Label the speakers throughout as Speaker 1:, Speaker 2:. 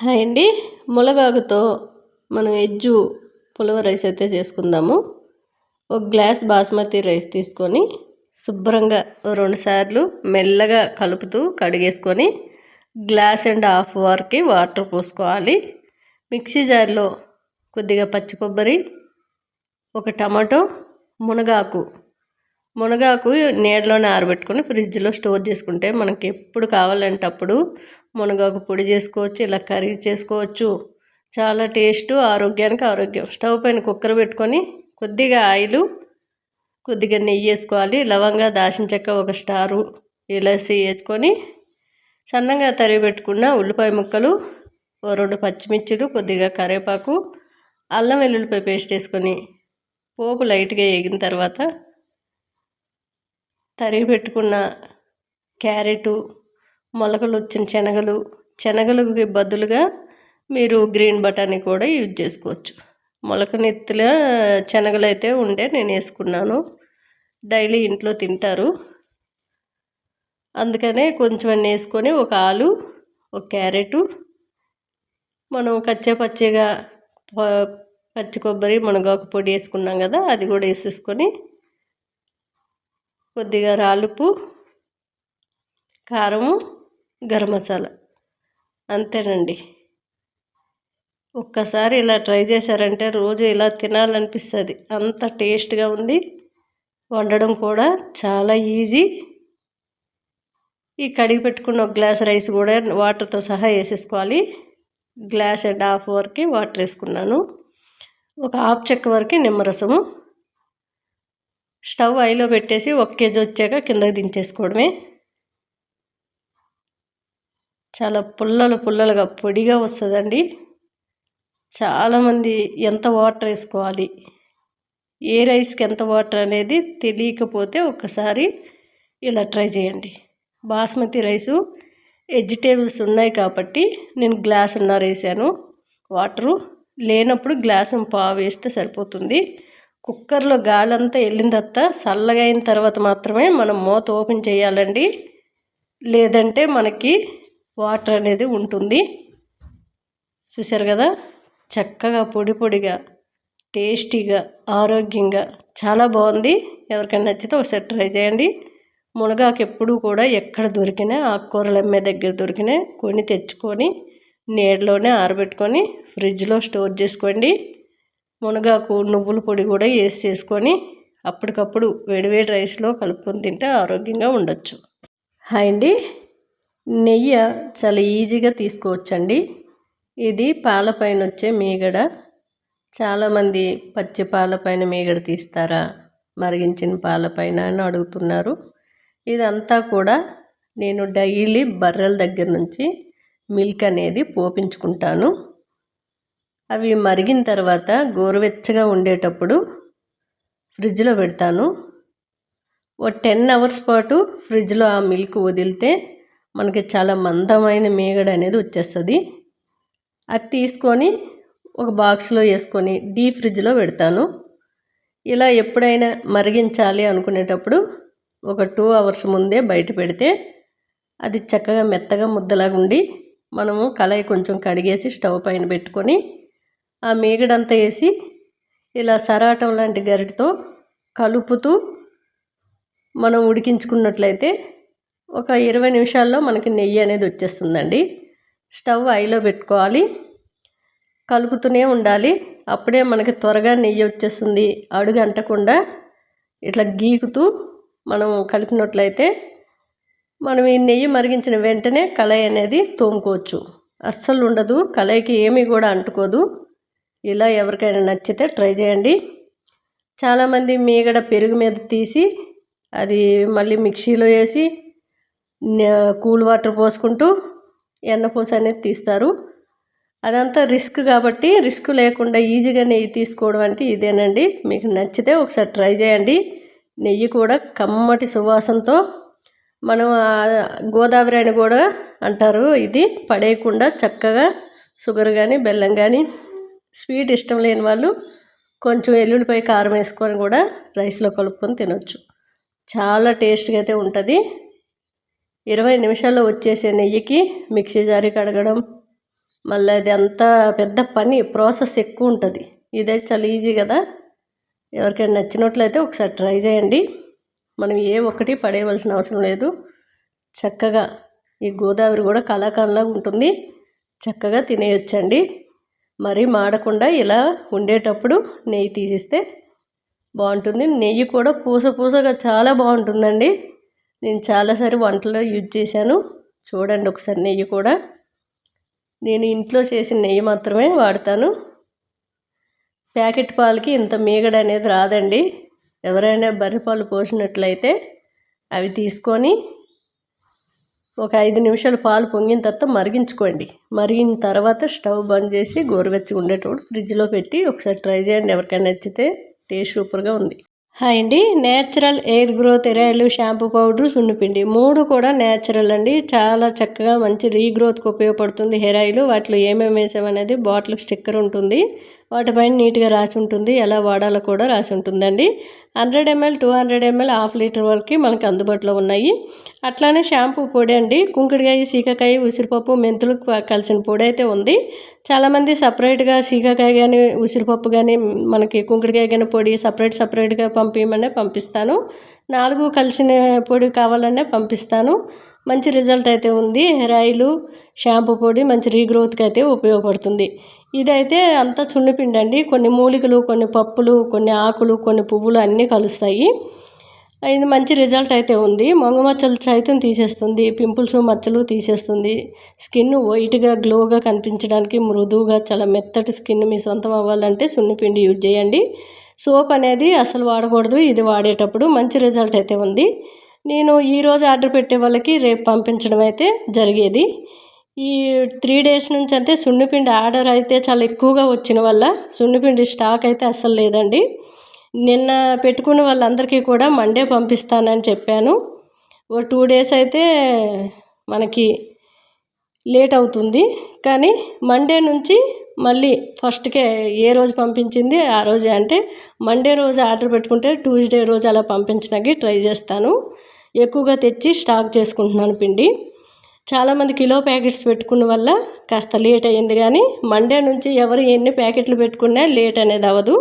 Speaker 1: Hi అండి. మునగాకుతో మనం ఎజ్జు pulao rice అయితే చేసుకుందాము. ఒక గ్లాస్ బాస్మతి రైస్ తీసుకొని శుభ్రంగా రెండుసార్లు మెల్లగా కలుపుతూ కడిగేసుకొని గ్లాస్ అండ్ హాఫ్ వార్కి వాటర్ పోసుకోవాలి. మిక్సీ జార్లో కొద్దిగా పచ్చి కొబ్బరి ఒక టమాటో మునగాకు మునగాకు నీడలోనే ఆరబెట్టుకొని ఫ్రిడ్జ్లో స్టోర్ చేసుకుంటే మనకి ఎప్పుడు కావాలంటే అప్పుడు మునగాకు పొడి చేసుకోవచ్చు ఇలా కర్రీ చేసుకోవచ్చు. చాలా టేస్ట్ ఆరోగ్యానికి ఆరోగ్యం. స్టవ్ పైన కుక్కర్ పెట్టుకొని కొద్దిగా ఆయిల్ కొద్దిగా నెయ్యి వేసుకోవాలి. లవంగా దాచిన చెక్క ఒక స్టారు ఇలాసి వేసుకొని సన్నగా తరిగి పెట్టుకున్న ఉల్లిపాయ ముక్కలు ఓ రెండు పచ్చిమిర్చిలు కొద్దిగా కరివేపాకు అల్లం వెల్లుల్లిపాయ పేస్ట్ వేసుకొని పోపు లైట్గా వేగిన తర్వాత తరిగి పెట్టుకున్న క్యారెటు మొలకలు వచ్చిన శనగలు శనగలకి బదులుగా మీరు గ్రీన్ బటానీ కూడా యూజ్ చేసుకోవచ్చు. మొలకనెత్తుల శనగలు అయితే ఉండే నేను వేసుకున్నాను. డైలీ ఇంట్లో తింటారు. అందుకనే కొంచెం అన్నీ వేసుకొని ఒక ఆలు ఒక క్యారెటు మనం కచ్చే పచ్చిగా పచ్చి కొబ్బరి మునగాకు పొడి వేసుకున్నాం కదా అది కూడా వేసేసుకొని కొద్దిగా రాలుపు కారము గరం మసాలా. అంతేనండి. ఒక్కసారి ఇలా ట్రై చేశారంటే రోజు ఇలా తినాలనిపిస్తుంది. అంత టేస్ట్గా ఉంది. వండడం కూడా చాలా ఈజీ. ఈ కడిగి పెట్టుకున్న ఒక గ్లాస్ రైస్ కూడా వాటర్తో సహా వేసేసుకోవాలి. గ్లాస్ అండ్ హాఫ్ వరకు వాటర్ వేసుకున్నాను. ఒక హాఫ్ చెక్క వరకు నిమ్మరసము. స్టవ్ ఐలో పెట్టేసి ఒక కేజీ వచ్చాక కిందకి దించేసుకోవడమే. చాలా పుల్లలు పుల్లలుగా పొడిగా వస్తుందండి. చాలామంది ఎంత వాటర్ వేసుకోవాలి? ఏ రైస్కి ఎంత వాటర్ అనేది తెలియకపోతే ఒకసారి ఇలా ట్రై చేయండి. బాస్మతి రైసు వెజిటేబుల్స్ ఉన్నాయి కాబట్టి నేను గ్లాస్ ఉన్నారు వేసాను. వాటరు లేనప్పుడు గ్లాసు పావు వేస్తే సరిపోతుంది. కుక్కర్లో గాలి అంతా వెళ్ళిన తర్వాత చల్లగా అయిన తర్వాత మాత్రమే మనం మూత ఓపెన్ చేయాలండి. లేదంటే మనకి వాటర్ అనేది ఉంటుంది. చూసారు కదా? చక్కగా పొడి పొడిగా టేస్టీగా ఆరోగ్యంగా చాలా బాగుంది. ఎవరికైనా నచ్చితే ఒకసారి ట్రై చేయండి. మునగాకు ఎప్పుడూ కూడా ఎక్కడ దొరికినా ఆకుకూరలు అమ్మే దగ్గర దొరికినా కొని తెచ్చుకొని నీడలోనే ఆరబెట్టుకొని ఫ్రిడ్జ్లో స్టోర్ చేసుకోండి. మునగాకు నువ్వుల పొడి కూడా వేసి చేసుకొని అప్పటికప్పుడు వేడివేడి రైస్లో కలుపుకొని తింటే ఆరోగ్యంగా ఉండొచ్చు. హాయ్ అండి. నెయ్యి చాలా ఈజీగా తీసుకోవచ్చండి. ఇది పాలపైన వచ్చే మీగడ. చాలామంది పచ్చి పాలపైన మీగడ తీస్తారా? మరిగించిన పాలపైన అని అడుగుతున్నారు. ఇదంతా కూడా నేను డైలీ బర్రెల దగ్గర నుంచి మిల్క్ అనేది పోపించుకుంటాను. అవి మరిగిన తర్వాత గోరువెచ్చగా ఉండేటప్పుడు ఫ్రిడ్జ్లో పెడతాను. ఓ టెన్ అవర్స్ పాటు ఫ్రిడ్జ్లో ఆ మిల్క్ వదిలితే మనకి చాలా మందమైన మేగడ అనేది వచ్చేస్తుంది. అది తీసుకొని ఒక బాక్స్లో వేసుకొని డీ ఫ్రిడ్జ్లో పెడతాను. ఇలా ఎప్పుడైనా మరిగించాలి అనుకునేటప్పుడు ఒక టూ అవర్స్ ముందే బయట పెడితే అది చక్కగా మెత్తగా ముద్దలాగా ఉండి మనము కళాయి కొంచెం కడిగేసి స్టవ్ పైన పెట్టుకొని ఆ మీగడంతా వేసి ఇలా సరాటం లాంటి గరిటతో కలుపుతూ మనం ఉడికించుకున్నట్లయితే ఒక ఇరవై నిమిషాల్లో మనకి నెయ్యి అనేది వచ్చేస్తుందండి. స్టవ్ ఐలో పెట్టుకోవాలి. కలుపుతూనే ఉండాలి. అప్పుడే మనకి త్వరగా నెయ్యి వచ్చేస్తుంది. అడుగు అంటకుండా ఇట్లా గీకుతూ మనం కలిపినట్లయితే మనం ఈ నెయ్యి మరిగించిన వెంటనే కళాయి అనేది తోముకోవచ్చు. అస్సలు ఉండదు. కళాయికి ఏమీ కూడా అంటుకోదు. ఇలా ఎవరికైనా నచ్చితే ట్రై చేయండి. చాలామంది మీగడ పెరుగు మీద తీసి అది మళ్ళీ మిక్సీలో వేసి కూల్ వాటర్ పోసుకుంటూ ఎన్నపూస అనేది తీస్తారు. అదంతా రిస్క్ కాబట్టి రిస్క్ లేకుండా ఈజీగా నెయ్యి తీసుకోవడం అంటే ఇదేనండి. మీకు నచ్చితే ఒకసారి ట్రై చేయండి. నెయ్యి కూడా కమ్మటి సువాసనతో మనం గోదావరి అని కూడా అంటారు. ఇది పడేయకుండా చక్కగా షుగర్ కానీ బెల్లం కానీ స్వీట్ ఇష్టం లేని వాళ్ళు కొంచెం ఎల్లుల్లిపాయ కారం వేసుకొని కూడా రైస్లో కలుపుకొని తినొచ్చు. చాలా టేస్ట్గా అయితే ఉంటుంది. ఇరవై నిమిషాల్లో వచ్చేసే నెయ్యికి మిక్సీ జారి కడగడం మళ్ళీ అది అంత పెద్ద పని ప్రాసెస్ ఎక్కువ ఉంటుంది. ఇదైతే చాలా ఈజీ కదా. ఎవరికైనా నచ్చినట్లయితే ఒకసారి ట్రై చేయండి. మనం ఏ ఒక్కటి పడేయవలసిన అవసరం లేదు. చక్కగా ఈ గోదావరి కూడా కళాకళలాగా ఉంటుంది. చక్కగా తినేయొచ్చండి. మరీ మాడకుండా ఇలా ఉండేటప్పుడు నెయ్యి తీసిస్తే బాగుంటుంది. నెయ్యి కూడా పూస పూసగా చాలా బాగుంటుందండి. నేను చాలాసారి వంటలో యూజ్ చేశాను. చూడండి ఒకసారి నెయ్యి కూడా. నేను ఇంట్లో చేసిన నెయ్యి మాత్రమే వాడతాను. ప్యాకెట్ పాలకి ఇంత మీగడ అనేది రాదండి. ఎవరైనా బర్రె పాలు పోసినట్లయితే అవి తీసుకొని ఒక ఐదు నిమిషాలు పాలు పొంగిన తర్వాత మరిగించుకోండి. మరిగిన తర్వాత స్టవ్ బంద్ చేసి గోరువెచ్చగా ఉండేటప్పుడు ఫ్రిడ్జ్లో పెట్టి ఒకసారి ట్రై చేయండి. ఎవరికైనా నచ్చితే టేస్ట్ సూపర్గా ఉంది. హాయ్ అండి. నేచురల్ ఎయిర్ గ్రోత్ ఎరాయిలు షాంపూ పౌడర్ సున్నిపిండి మూడు కూడా నేచురల్ అండి. చాలా చక్కగా మంచి రీగ్రోత్కి ఉపయోగపడుతుంది హెయిర్ ఆయిల్. వాటిలో ఏమేమి వేసామనేది బాటిల్ స్టిక్కర్ ఉంటుంది. వాటిపైన నీట్గా రాసి ఉంటుంది. ఎలా వాడాలో కూడా రాసి ఉంటుందండి. Hundred ML two hundred ML half litre వరకు మనకు అందుబాటులో ఉన్నాయి. అట్లానే షాంపూ పొడి అండి. కుంకుడికాయ సీకాకాయ ఉసిరిపప్పు మెంతులు కలిసిన పొడి అయితే ఉంది. చాలామంది సపరేట్గా సీకాకాయ కానీ ఉసిరిపప్పు కానీ మనకి కుంకుడికాయ కానీ పొడి సపరేట్ సపరేట్గా పంపించమనే పంపిస్తాను. నాలుగు కలిసిన పొడి కావాలనే పంపిస్తాను. మంచి రిజల్ట్ అయితే ఉంది. హెయిర్ ఆయిల్ షాంపూ పొడి మంచి రీగ్రోత్కి అయితే ఉపయోగపడుతుంది. ఇదైతే అంతా చున్నిపిండి అండి కొన్ని మూలికలు కొన్ని పప్పులు కొన్ని ఆకులు కొన్ని పువ్వులు అన్నీ కలుస్తాయి. ఇది మంచి రిజల్ట్ అయితే ఉంది. మొంగ మచ్చలు సైతం తీసేస్తుంది. పింపుల్స్ మచ్చలు తీసేస్తుంది. స్కిన్ వైట్గా గ్లోగా కనిపించడానికి మృదువుగా చాలా మెత్తటి స్కిన్ మీ సొంతం అవ్వాలంటే సున్నిపిండి యూజ్ చేయండి. సోప్ అనేది అసలు వాడకూడదు. ఇది వాడేటప్పుడు మంచి రిజల్ట్ అయితే ఉంది. నేను ఈరోజు ఆర్డర్ పెట్టే వాళ్ళకి రేపు పంపించడం అయితే జరిగేది. ఈ త్రీ డేస్ నుంచి అయితే సున్నిపిండి ఆర్డర్ అయితే చాలా ఎక్కువగా వచ్చిన వల్ల సున్నిపిండి స్టాక్ అయితే అస్సలు లేదండి. నిన్న పెట్టుకున్న వాళ్ళందరికీ కూడా మండే పంపిస్తానని చెప్పాను. ఓ టూ డేస్ అయితే మనకి లేట్ అవుతుంది. కానీ మండే నుంచి మళ్ళీ ఫస్ట్కే ఏ రోజు పంపించింది ఆ రోజే అంటే మండే రోజు ఆర్డర్ పెట్టుకుంటే ట్యూస్డే రోజు అలా పంపించడానికి ట్రై చేస్తాను. ఎక్కువగా తెచ్చి స్టాక్ చేసుకుంటున్నాను పిండి. చాలామంది కిలో ప్యాకెట్స్ పెట్టుకున్న వల్ల కాస్త లేట్ అయ్యింది కానీ మండే నుంచి ఎవరు ఎన్ని ప్యాకెట్లు పెట్టుకున్నా లేట్ అనేది అవ్వదు.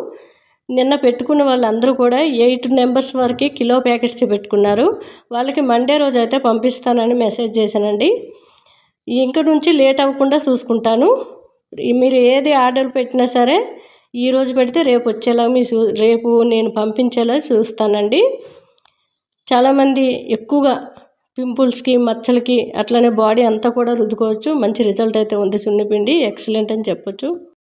Speaker 1: నిన్న పెట్టుకున్న వాళ్ళందరూ కూడా ఎయిట్ నెంబర్స్ వరకు కిలో ప్యాకెట్స్ పెట్టుకున్నారు. వాళ్ళకి మండే రోజు అయితే పంపిస్తానని మెసేజ్ చేశానండి. ఇంక నుంచి లేట్ అవ్వకుండా చూసుకుంటాను. మీరు ఏది ఆర్డర్ పెట్టినా సరే ఈరోజు పెడితే రేపు వచ్చేలా మీ రేపు నేను పంపించేలా చూస్తానండి. చాలామంది ఎక్కువగా పింపుల్స్కి మచ్చలకి అట్లనే బాడీ అంతా కూడా రుద్దుకోవచ్చు. మంచి రిజల్ట్ అయితే ఉంది సున్నిపిండి. ఎక్సలెంట్ అని చెప్పొచ్చు.